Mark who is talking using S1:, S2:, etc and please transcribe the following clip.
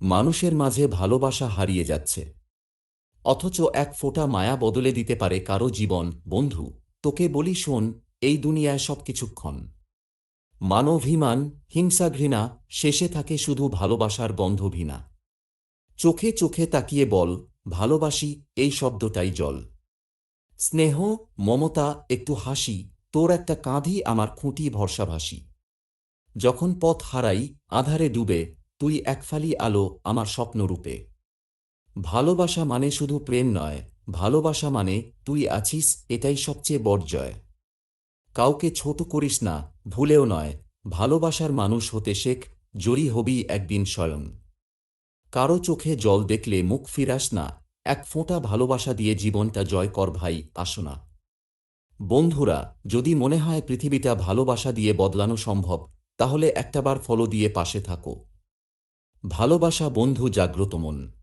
S1: মানুষের মাঝে ভালোবাসা হারিয়ে যাচ্ছে। অথচ এক ফোঁটা মায়া বদলে দিতে পারে কারও জীবন। বন্ধু, তোকে বলি শোন, এই দুনিয়ায় সবকিছুক্ষণ মানভিমান হিংসা ঘৃণা, শেষে থাকে শুধু ভালোবাসার গন্ধ চোখে চোখে তাকিয়ে বল, ভালোবাসি, এই শব্দটাই জল। স্নেহ, মমতা, একটু হাসি, তোর একটা কাঁধি, আমার খুঁটি ভরসাভাসী। যখন পথ হারাই, আধারে ডুবে তুই একফালি আলো আমার স্বপ্নরূপে। ভালোবাসা মানে শুধু প্রেম নয়, ভালোবাসা মানে তুই আছিস এটাই সবচেয়ে বড় জয়। কাউকে ছোট করিস না, ভুলেও নয়, ভালোবাসার মানুষ হতে শেখ জড়ি হবি একদিন স্বয়ং। কারও চোখে জল দেখলে মুখ ফিরাস না, এক ফোঁটা ভালোবাসা দিয়ে জীবনটা জয় কর ভাই, আসো না। বন্ধুরা, যদি মনে হয় পৃথিবীটা ভালোবাসা দিয়ে বদলানো সম্ভব, তাহলে একটাবার ফলো দিয়ে পাশে থাকো। ভালোবাসা বন্ধু জাগ্রত মন।